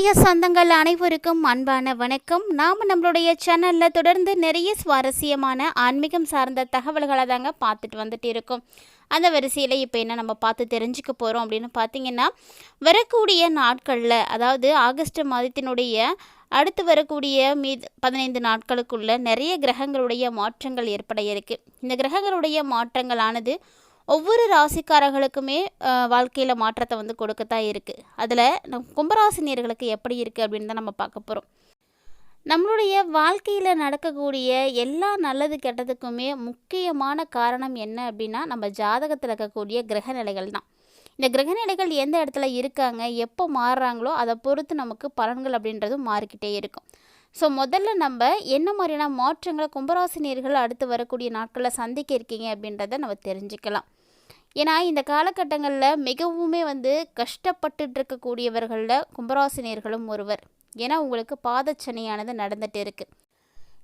ஆன்மீக சொந்தங்கள் அனைவருக்கும் அன்பான வணக்கம். நாம் நம்மளுடைய சேனலில் தொடர்ந்து நிறைய சுவாரஸ்யமான ஆன்மீகம் சார்ந்த தகவல்களை தாங்க பார்த்துட்டு வந்துட்டு இருக்கோம். அந்த வரிசையில் இப்போ என்ன நம்ம பார்த்து தெரிஞ்சுக்க போகிறோம் அப்படின்னு பார்த்தீங்கன்னா வரக்கூடிய நாட்களில் அதாவது ஆகஸ்ட் மாதத்தினுடைய அடுத்து வரக்கூடிய மீது பதினைந்து நாட்களுக்குள்ள நிறைய கிரகங்களுடைய மாற்றங்கள் ஏற்பட இருக்குது இந்த கிரகங்களுடைய மாற்றங்களானது ஒவ்வொரு ராசிக்காரர்களுக்குமே வாழ்க்கையில் மாற்றத்தை வந்து கொடுக்கத்தான் இருக்குது அதில் நம் கும்பராசினியர்களுக்கு எப்படி இருக்குது அப்படின்னு தான் நம்ம பார்க்க போகிறோம் நம்மளுடைய வாழ்க்கையில் நடக்கக்கூடிய எல்லா நல்லது கெட்டதுக்குமே முக்கியமான காரணம் என்ன அப்படின்னா நம்ம ஜாதகத்தில் இருக்கக்கூடிய கிரக நிலைகள் தான். இந்த கிரக நிலைகள் எந்த இடத்துல இருக்காங்க எப்போ மாறுறாங்களோ அதை பொறுத்து நமக்கு பலன்கள் அப்படின்றதும் மாறிக்கிட்டே இருக்கும். ஸோ முதல்ல நம்ம என்ன மாதிரியான மாற்றங்களை கும்பராசினியர்கள் அடுத்து வரக்கூடிய நாட்களில் சந்திக்க இருக்கீங்க அப்படின்றத நம்ம தெரிஞ்சுக்கலாம். ஏன்னா இந்த காலகட்டங்களில் மிகவுமே வந்து கஷ்டப்பட்டுட்டு இருக்கக்கூடியவர்களில் கும்பராசினியர்களும் ஒருவர். ஏன்னா உங்களுக்கு பாதச்சனையானது நடந்துகிட்டு இருக்குது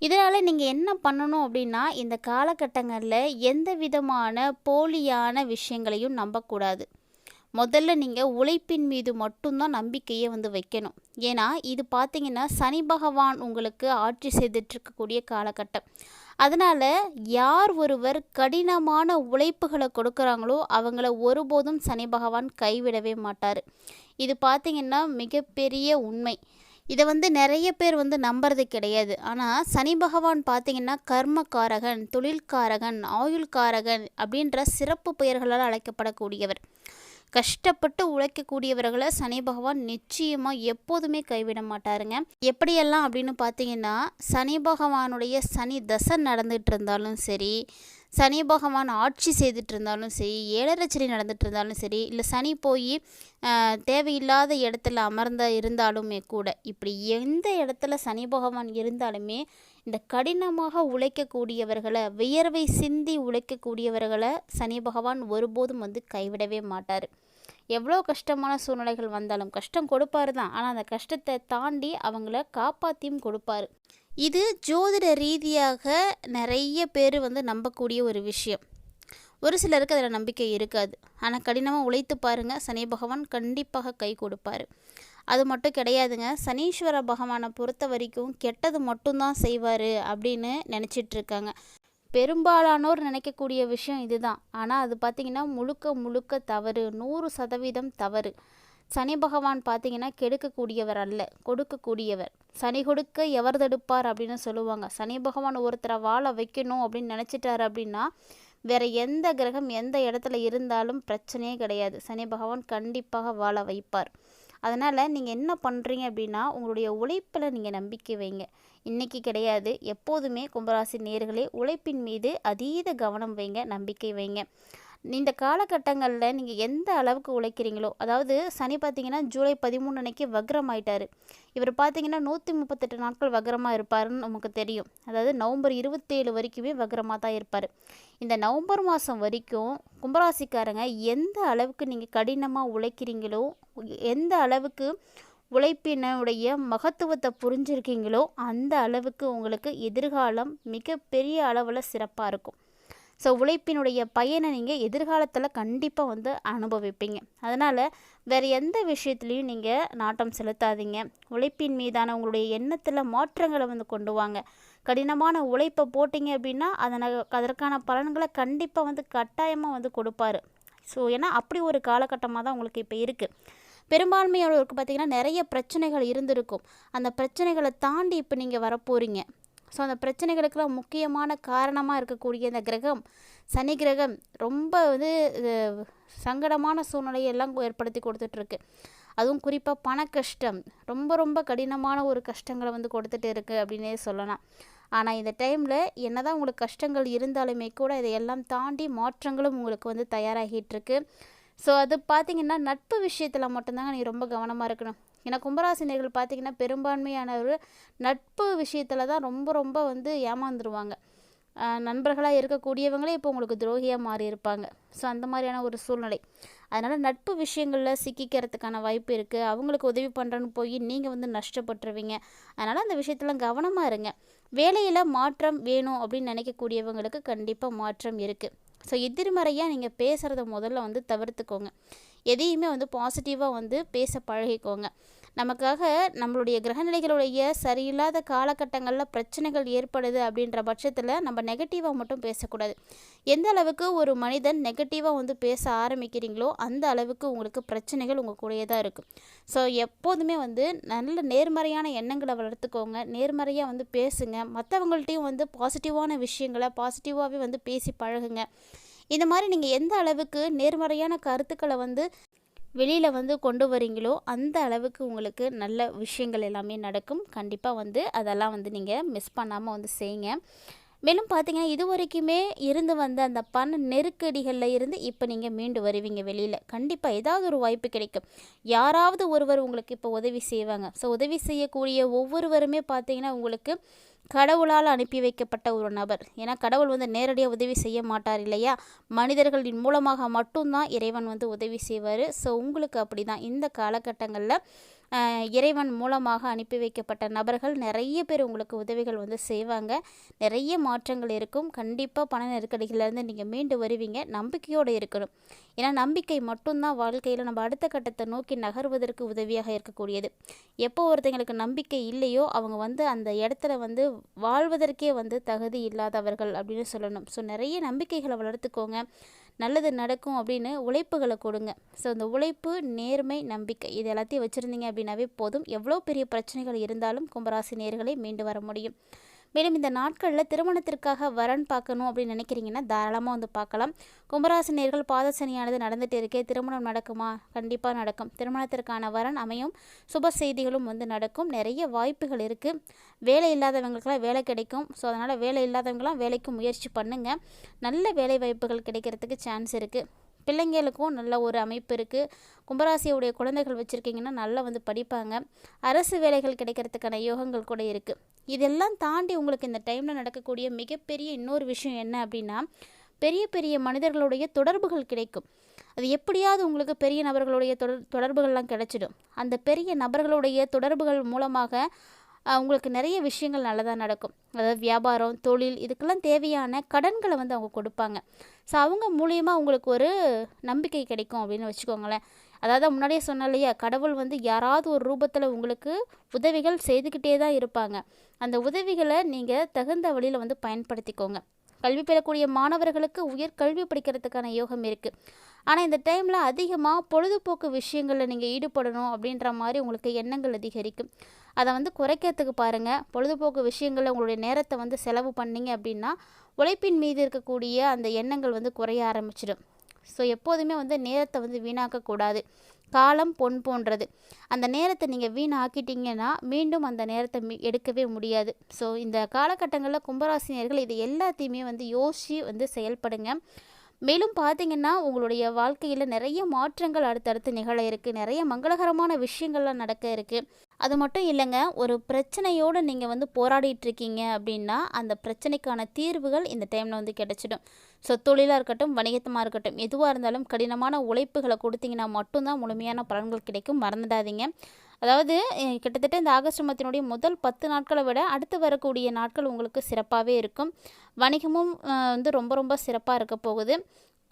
இதனால் நீங்கள் என்ன பண்ணணும் அப்படின்னா இந்த காலகட்டங்களில் எந்த விதமான போலியான விஷயங்களையும் நம்பக்கூடாது. முதல்ல நீங்கள் உழைப்பின் மீது மட்டும்தான் நம்பிக்கையை வந்து வைக்கணும். ஏன்னா இது பார்த்தீங்கன்னா சனி பகவான் உங்களுக்கு ஆட்சி செய்துட்ருக்கக்கூடிய காலகட்டம். அதனால் யார் ஒருவர் கடினமான உழைப்புகளை கொடுக்குறாங்களோ அவங்கள ஒருபோதும் சனி பகவான் கைவிடவே மாட்டார். இது பார்த்திங்கன்னா மிகப்பெரிய உண்மை. இதை வந்து நிறைய பேர் வந்து நம்புறது கிடையாது. ஆனால் சனி பகவான் பார்த்திங்கன்னா கர்மக்காரகன் தொழில்காரகன் ஆயுள்காரகன் அப்படின்ற சிறப்பு பெயர்களால் அழைக்கப்படக்கூடியவர். கஷ்டப்பட்டு உழைக்கக்கூடியவர்களை சனி பகவான் நிச்சயமாக எப்போதுமே கைவிட மாட்டாருங்க. எப்படியெல்லாம் அப்படின்னு பார்த்தீங்கன்னா சனி பகவானுடைய சனி தசை நடந்துகிட்டு இருந்தாலும் சரி சனி பகவான் ஆட்சி செய்துட்டு இருந்தாலும் சரி ஏழரச்சனை நடந்துட்டு இருந்தாலும் சரி இல்லை சனி போய் தேவையில்லாத இடத்துல அமர்ந்த இருந்தாலுமே கூட இப்படி எந்த இடத்துல சனி பகவான் இருந்தாலுமே இந்த கடினமாக உழைக்கக்கூடியவர்களை வியர்வை சிந்தி உழைக்கக்கூடியவர்களை சனி பகவான் ஒருபோதும் வந்து கைவிடவே மாட்டார். எவ்வளோ கஷ்டமான சூழ்நிலைகள் வந்தாலும் கஷ்டம் கொடுப்பாரு தான். ஆனால் அந்த கஷ்டத்தை தாண்டி அவங்கள காப்பாற்றியும் கொடுப்பாரு. இது ஜோதிட ரீதியாக நிறைய பேர் வந்து நம்பக்கூடிய ஒரு விஷயம். ஒரு சிலருக்கு அதில் நம்பிக்கை இருக்காது. ஆனால் கடினமாக உழைத்து பாருங்கள் சனி பகவான் கண்டிப்பாக கை கொடுப்பார். அது மட்டும் கிடையாதுங்க. சனீஸ்வர பகவானை பொறுத்த வரைக்கும் கெட்டது மட்டும்தான் செய்வார் அப்படின்னு நினச்சிட்ருக்காங்க. பெரும்பாலானோர் நினைக்கக்கூடிய விஷயம் இதுதான். ஆனால் அது பார்த்திங்கன்னா முழுக்க முழுக்க தவறு. நூறு சதவீதம் தவறு. சனி பகவான் பார்த்தீங்கன்னா கெடுக்கக்கூடியவர் அல்ல. கொடுக்கக்கூடியவர். சனி கொடுக்க எவர் தடுப்பார் அப்படின்னு சொல்லுவாங்க. சனி பகவான் ஒருத்தரை வாழ வைக்கணும் அப்படின்னு நினச்சிட்டாரு அப்படின்னா வேற எந்த கிரகம் எந்த இடத்துல இருந்தாலும் பிரச்சனையே கிடையாது. சனி பகவான் கண்டிப்பாக வாழ வைப்பார். அதனால் நீங்கள் என்ன பண்ணுறீங்க அப்படின்னா உங்களுடைய உழைப்பில் நீங்கள் நம்பிக்கை வைங்க. இன்றைக்கி கிடையாது. எப்போதுமே கும்பராசி நேர்களே உழைப்பின் மீது அதீத கவனம் வைங்க நம்பிக்கை வைங்க. இந்த காலகட்டங்களில் நீங்கள் எந்த அளவுக்கு உழைக்கிறீங்களோ அதாவது சனி பார்த்தீங்கன்னா ஜூலை பதிமூணு அன்னைக்கு வக்ரம் ஆயிட்டார். இவர் பார்த்தீங்கன்னா நூற்றி முப்பத்தெட்டு நாட்கள் வக்ரமாக இருப்பாருன்னு நமக்கு தெரியும். அதாவது நவம்பர் இருபத்தேழு வரைக்குமே வக்ரமாக தான் இருப்பார். இந்த நவம்பர் மாதம் வரைக்கும் கும்பராசிக்காரங்க எந்த அளவுக்கு நீங்கள் கடினமாக உழைக்கிறீங்களோ எந்த அளவுக்கு உழைப்பினுடைய மகத்துவத்தை புரிஞ்சிருக்கீங்களோ அந்த அளவுக்கு உங்களுக்கு எதிர்காலம் மிகப்பெரிய அளவில் சிறப்பாக இருக்கும். ஸோ உழைப்பினுடைய பயனை நீங்கள் எதிர்காலத்தில் கண்டிப்பாக வந்து அனுபவிப்பீங்க. அதனால் வேறு எந்த விஷயத்துலையும் நீங்கள் நாட்டம் செலுத்தாதீங்க. உழைப்பின் மீதான உங்களுடைய எண்ணத்தில் மாற்றங்களை வந்து கொண்டு வாங்க. கடினமான உழைப்பை போட்டிங்க அப்படின்னா அதனை அதற்கான பலன்களை கண்டிப்பாக வந்து கட்டாயமாக வந்து கொடுப்பாரு. ஸோ ஏன்னா அப்படி ஒரு காலகட்டமாக தான் உங்களுக்கு இப்போ இருக்குது பெரும்பான்மையானவருக்கு பார்த்திங்கன்னா நிறைய பிரச்சனைகள் இருந்திருக்கும். அந்த பிரச்சனைகளை தாண்டி இப்போ நீங்கள் வரப்போகிறீங்க ஸோ அந்த பிரச்சனைகளுக்கெல்லாம் முக்கியமான காரணமாக இருக்கக்கூடிய இந்த கிரகம் சனி கிரகம் ரொம்ப வந்து சங்கடமான சூழ்நிலையை எல்லாம் ஏற்படுத்தி கொடுத்துட்ருக்கு. அதுவும் குறிப்பாக பண கஷ்டம் ரொம்ப ரொம்ப கடினமான ஒரு கஷ்டங்களை வந்து கொடுத்துட்டு இருக்குது அப்படின்னே சொல்லலாம். ஆனால் இந்த டைமில் என்ன தான் உங்களுக்கு கஷ்டங்கள் இருந்தாலுமே கூட இதையெல்லாம் தாண்டி மாற்றங்களும் உங்களுக்கு வந்து தயாராகிட்டுருக்கு ஸோ அது பார்த்திங்கன்னா நட்பு விஷயத்தில் மட்டும்தாங்க நீ ரொம்ப கவனமாக இருக்கணும். ஏன்னா கும்பராசினியர்கள் பார்த்திங்கன்னா பெரும்பான்மையானவர் நட்பு விஷயத்தில் தான் ரொம்ப ரொம்ப வந்து ஏமாந்துருவாங்க. நண்பர்களாக இருக்கக்கூடியவங்களே இப்போ உங்களுக்கு துரோகியாக மாறி இருப்பாங்க ஸோ அந்த மாதிரியான ஒரு சூழ்நிலை. அதனால் நட்பு விஷயங்களில் சிக்கிக்கிறதுக்கான வாய்ப்பு இருக்குது அவங்களுக்கு உதவி பண்ணுறேன்னு போய் நீங்கள் வந்து நஷ்டப்பட்டுருவீங்க. அதனால் அந்த விஷயத்தில் கவனமாக இருங்க. வேலையில் மாற்றம் வேணும் அப்படின்னு நினைக்கக்கூடியவங்களுக்கு கண்டிப்பாக மாற்றம் இருக்குது ஸோ எதிர்மறையாக நீங்கள் பேசுகிறத முதல்ல வந்து தவிர்த்துக்கோங்க. எதையுமே வந்து பாசிட்டிவாக வந்து பேச பழகிக்கோங்க. நமக்காக நம்மளுடைய கிரகநிலைகளுடைய சரியில்லாத காலகட்டங்களில் பிரச்சனைகள் ஏற்படுது அப்படின்ற பட்சத்தில் நம்ம நெகட்டிவாக மட்டும் பேசக்கூடாது. எந்த அளவுக்கு ஒரு மனிதன் நெகட்டிவாக வந்து பேச ஆரம்பிக்கிறீங்களோ அந்த அளவுக்கு உங்களுக்கு பிரச்சனைகள் உங்கள் கூடயே தான் இருக்கும் ஸோ எப்போதுமே வந்து நல்ல நேர்மறையான எண்ணங்களை வளர்த்துக்கோங்க. நேர்மறையாக வந்து பேசுங்க. மற்றவங்கள்ட்டையும் வந்து பாசிட்டிவான விஷயங்களை பாசிட்டிவாகவே வந்து பேசி பழகுங்க. இந்த மாதிரி நீங்கள் எந்த அளவுக்கு நேர்மறையான கருத்துக்களை வந்து வெளியில் வந்து கொண்டு வரீங்களோ அந்த அளவுக்கு உங்களுக்கு நல்ல விஷயங்கள் எல்லாமே நடக்கும். கண்டிப்பாக வந்து அதெல்லாம் வந்து நீங்கள் மிஸ் பண்ணாமல் வந்து செய்யுங்க. மேலும் பார்த்தீங்கன்னா இது வரைக்குமே இருந்து வந்த அந்த பண நெருக்கடிகளில் இருந்து இப்போ நீங்கள் மீண்டு வருவீங்க வெளியில். கண்டிப்பாக ஏதாவது ஒரு வாய்ப்பு கிடைக்கும். யாராவது ஒருவர் உங்களுக்கு இப்போ உதவி செய்வாங்க. ஸோ உதவி செய்யக்கூடிய ஒவ்வொருவருமே பார்த்தீங்கன்னா உங்களுக்கு கடவுளால் அனுப்பி வைக்கப்பட்ட ஒரு நபர். ஏன்னா கடவுள் வந்து நேரடியாக உதவி செய்ய மாட்டார் இல்லையா? மனிதர்களின் மூலமாக மட்டும்தான் இறைவன் வந்து உதவி செய்வார். ஸோ உங்களுக்கு அப்படி தான் இந்த காலகட்டங்களில் இறைவன் மூலமாக அனுப்பி வைக்கப்பட்ட நபர்கள் நிறைய பேர் உங்களுக்கு உதவிகள் வந்து செய்வாங்க. நிறைய மாற்றங்கள் இருக்கும். கண்டிப்பாக பண நெருக்கடிகளிலேருந்து நீங்கள் மீண்டு வருவீங்க. நம்பிக்கையோடு இருக்கணும். ஏன்னா நம்பிக்கை மட்டும்தான் வாழ்க்கையில் நம்ம அடுத்த கட்டத்தை நோக்கி நகர்வதற்கு உதவியாக இருக்கக்கூடியது. எப்போ ஒருத்தங்களுக்கு நம்பிக்கை இல்லையோ அவங்க வந்து அந்த இடத்துல வந்து வாழ்வதற்கே வந்து தகுதி இல்லாதவர்கள் அப்படின்னு சொல்லணும். ஸோ நிறைய நம்பிக்கைகளை வளர்த்துக்கோங்க. நல்லது நடக்கும் அப்படின்னு உழைப்புகளை கொடுங்க. ஸோ இந்த உழைப்பு நேர்மை நம்பிக்கை இது எல்லாத்தையும் வச்சுருந்தீங்க அப்படின்னாவே போதும். எவ்வளோ பெரிய பிரச்சனைகள் இருந்தாலும் கும்பராசி நேர்களை மீண்டு வர முடியும். மேலும் இந்த நாட்களில் திருமணத்திற்காக வரன் பார்க்கணும் அப்படின்னு நினைக்கிறீங்கன்னா தாராளமாக வந்து பார்க்கலாம். கும்பராசினியர்கள் பாதசனியானது நடந்துகிட்டு இருக்கே திருமணம் நடக்குமா? கண்டிப்பாக நடக்கும். திருமணத்திற்கான வரன் அமையும். சுப செய்திகளும் வந்து நடக்கும். நிறைய வாய்ப்புகள் இருக்குது வேலை இல்லாதவங்களுக்கெல்லாம் வேலை கிடைக்கும். ஸோ அதனால் வேலை இல்லாதவங்களாம் வேலைக்கு முயற்சி பண்ணுங்கள் நல்ல வேலை வாய்ப்புகள் கிடைக்கிறதுக்கு சான்ஸ் இருக்குது பிள்ளைங்களுக்கும் நல்ல ஒரு அமைப்பு இருக்குது கும்பராசியுடைய குழந்தைகள் வச்சுருக்கீங்கன்னா நல்லா வந்து படிப்பாங்க. அரசு வேலைகள் கிடைக்கிறதுக்கான யோகங்கள் கூட இருக்குது இதெல்லாம் தாண்டி உங்களுக்கு இந்த டைமில் நடக்கக்கூடிய மிகப்பெரிய இன்னொரு விஷயம் என்ன அப்படின்னா பெரிய பெரிய மனிதர்களுடைய தொடர்புகள் கிடைக்கும். அது எப்படியாவது உங்களுக்கு பெரிய நபர்களுடைய தொடர் தொடர்புகள்லாம் கிடைச்சிடும். அந்த பெரிய நபர்களுடைய தொடர்புகள் மூலமாக உங்களுக்கு நிறைய விஷயங்கள் நல்லதாக நடக்கும். அதாவது வியாபாரம் தொழில் இதுக்கெல்லாம் தேவையான கடன்களை வந்து அவங்க கொடுப்பாங்க. ஸோ அவங்க மூலியமாக உங்களுக்கு ஒரு நம்பிக்கை கிடைக்கும் அப்படின்னு வச்சுக்கோங்களேன். அதாவது முன்னாடியே சொன்ன இல்லையா கடவுள் வந்து யாராவது ஒரு ரூபத்தில் உங்களுக்கு உதவிகள் செய்துக்கிட்டே தான் இருப்பாங்க. அந்த உதவிகளை நீங்கள் தகுந்த வழியில் வந்து பயன்படுத்திக்கோங்க. கல்வி பெறக்கூடிய மாணவர்களுக்கு உயர் கல்வி படிக்கிறதுக்கான யோகம் இருக்குது ஆனால் இந்த டைமில் அதிகமாக பொழுதுபோக்கு விஷயங்களில் நீங்கள் ஈடுபடணும் அப்படின்ற மாதிரி உங்களுக்கு எண்ணங்கள் அதிகரிக்கும் அதை வந்து குறைக்கிறதுக்கு பாருங்கள் பொழுதுபோக்கு விஷயங்களில் உங்களுடைய நேரத்தை வந்து செலவு பண்ணிங்க அப்படின்னா உழைப்பின் மீது இருக்கக்கூடிய அந்த எண்ணங்கள் வந்து குறைய ஆரம்பிச்சிடும். ஸோ எப்போதுமே வந்து நேரத்தை வந்து வீணாக்கக்கூடாது. காலம் பொன் போன்றது. அந்த நேரத்தை நீங்கள் வீணாக்கிட்டீங்கன்னா மீண்டும் அந்த நேரத்தை மீ எடுக்கவே முடியாது. ஸோ இந்த காலகட்டங்களில் கும்பராசினியர்கள் இது எல்லாத்தையுமே வந்து யோசித்து வந்து செயல்படுங்க. மேலும் பார்த்தீங்கன்னா உங்களுடைய வாழ்க்கையில் நிறைய மாற்றங்கள் அடுத்தடுத்து நிகழ இருக்குது நிறைய மங்களகரமான விஷயங்கள்லாம் நடக்க இருக்குது அது மட்டும் இல்லைங்க ஒரு பிரச்சனையோடு நீங்கள் வந்து போராடிட்டு இருக்கீங்க அப்படின்னா அந்த பிரச்சனைக்கான தீர்வுகள் இந்த டைமில் வந்து கிடச்சிடும். ஸோ தொழிலாக இருக்கட்டும் வணிகத்தமாக இருக்கட்டும் எதுவாக இருந்தாலும் கடினமான உழைப்புகளை கொடுத்தீங்கன்னா மட்டும்தான் முழுமையான பலன்கள் கிடைக்கும். மறந்துடாதீங்க. அதாவது கிட்டத்தட்ட இந்த ஆகஸ்ட் மாதத்தினுடைய முதல் பத்து நாட்களை விட அடுத்து வரக்கூடிய நாட்கள் உங்களுக்கு சிறப்பாகவே இருக்கும். வணிகமும் வந்து ரொம்ப ரொம்ப சிறப்பாக இருக்க போகுது.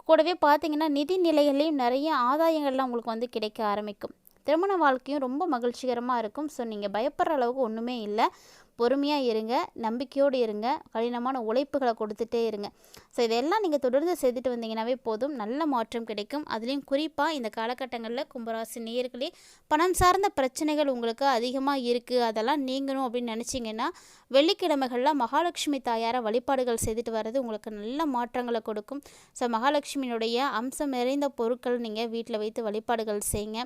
கூடவே பார்த்தீங்கன்னா நிதி நிலைகள்லேயும் நிறைய ஆதாயங்கள்லாம் உங்களுக்கு வந்து கிடைக்க ஆரம்பிக்கும். திருமண வாழ்க்கையும் ரொம்ப மகிழ்ச்சிகரமாக இருக்கும். ஸோ நீங்கள் பயப்படுற அளவுக்கு ஒன்றுமே இல்லை. பொறுமையாக இருங்க நம்பிக்கையோடு இருங்க கடினமான உழைப்புகளை கொடுத்துட்டே இருங்க. ஸோ இதெல்லாம் நீங்கள் தொடர்ந்து செய்துட்டு வந்தீங்கன்னாவே போதும். நல்ல மாற்றம் கிடைக்கும். அதுலேயும் குறிப்பாக இந்த காலகட்டங்களில் கும்பராசி நேர்களே பணம் சார்ந்த பிரச்சனைகள் உங்களுக்கு அதிகமாக இருக்குது அதெல்லாம் நீங்கணும் அப்படின்னு நினச்சிங்கன்னா வெள்ளிக்கிழமைகளில் மகாலட்சுமி தாயாரை வழிபாடுகள் செய்துட்டு வர்றது உங்களுக்கு நல்ல மாற்றங்களை கொடுக்கும். ஸோ மகாலட்சுமியினுடைய அம்சம் நிறைந்த பொருட்கள் நீங்கள் வீட்டில் வைத்து வழிபாடுகள் செய்யுங்க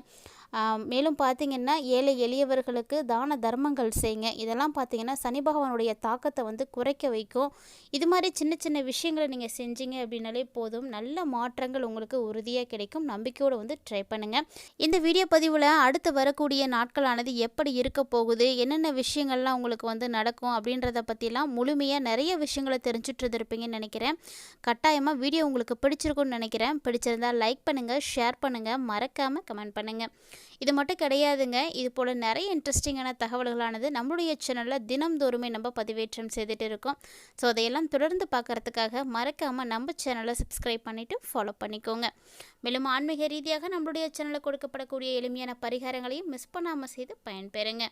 மேலும் பார்த்தீங்கன்னா ஏழை எளியவர்களுக்கு தான தர்மங்கள் செய்யுங்க. இதெல்லாம் பார்த்தீங்கன்னா சனி பகவானுடைய தாக்கத்தை வந்து குறைக்க வைக்கும். இது மாதிரி சின்ன சின்ன விஷயங்களை நீங்கள் செஞ்சீங்க அப்படின்னாலே போதும். நல்ல மாற்றங்கள் உங்களுக்கு உறுதியாக கிடைக்கும். நம்பிக்கையோடு வந்து ட்ரை பண்ணுங்கள் இந்த வீடியோ பதிவில் அடுத்து வரக்கூடிய நாட்களானது எப்படி இருக்க போகுது? என்னென்ன விஷயங்கள்லாம் உங்களுக்கு வந்து நடக்கும் அப்படின்றத பற்றிலாம் முழுமையாக நிறைய விஷயங்களை தெரிஞ்சுட்டு இருப்பீங்கன்னு நினைக்கிறேன். கட்டாயமாக வீடியோ உங்களுக்கு பிடிச்சிருக்குன்னு நினைக்கிறேன். பிடிச்சிருந்தால் லைக் பண்ணுங்கள் ஷேர் பண்ணுங்கள் மறக்காமல் கமெண்ட் பண்ணுங்கள் இது மட்டும் கிடையாதுங்க. இது போல் நிறைய இன்ட்ரெஸ்டிங்கான தகவல்களானது நம்மளுடைய சேனலில் தினம்தோறுமே நம்ம பதிவேற்றம் செய்துட்டு இருக்கோம். ஸோ அதையெல்லாம் தொடர்ந்து பார்க்குறதுக்காக மறக்காமல் நம்ம சேனலை சப்ஸ்கிரைப் பண்ணிவிட்டு ஃபாலோ பண்ணிக்கோங்க. மேலும் ஆன்மீக ரீதியாக நம்மளுடைய சேனலில் கொடுக்கப்படக்கூடிய எளிமையான பரிகாரங்களையும் மிஸ் பண்ணாமல் செய்து பயன்பெறுங்க.